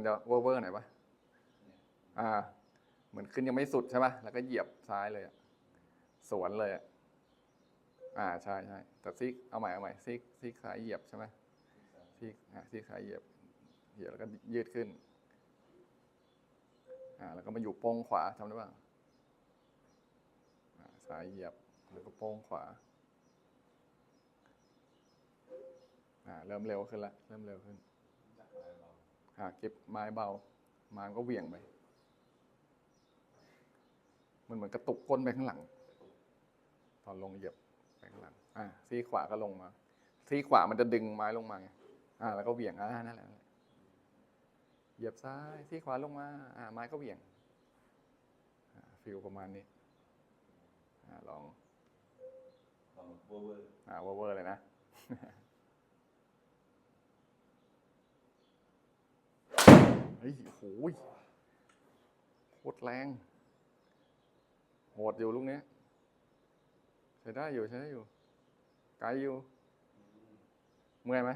มันจะเวอร์ๆหน่อยปะอ่า เหมือนขึ้นยังไม่สุดใช่ปะแล้วก็เหยียบซ้ายเลยอะสวนเลยอะอ่าใช่ใช่แต่ซีกเอาใหม่เอาใหม่ซีกซีกซ้ายเหยียบใช่ไหมซีกอ่าซีกซ้ายเหยียบ เหยียบแล้วก็ยืดขึ้น อ่า แล้วก็มาอยู่โป้งขวาทำได้ป่ะซ้ายเหยียบแล้วก็โป้งขวาอ่าเริ่มเร็วขึ้นละเริ่มเร็วขึ้น อ่าเก็บไม้เบาไม้มันก็เหวี่ยงไปมันเหมือนกระตุกก้นไปข้างหลัง ตอนลงเหยียบไปข้างหลัง อ่าซีกขวาก็ลงมาซีกขวามันจะดึงไม้ลงมาไงอ่า แล้วก็เหวี่ยงอ่านั่นแหละนั่นแหละเหยียบซ้ายซีกขวาลงมา อ่า ไม้ก็เหวี่ยงอ่าฟิลประมาณนี้อ่าลองลองเวอร์เวอร์อ่าเวอร์ๆเลยนะ เฮ้ยโหยโคตรแรง โหดอยู่ลูกเนี้ยใช้ได้อยู่ใช้ได้อยู่ ไกลอยู่ เมื่อยไหม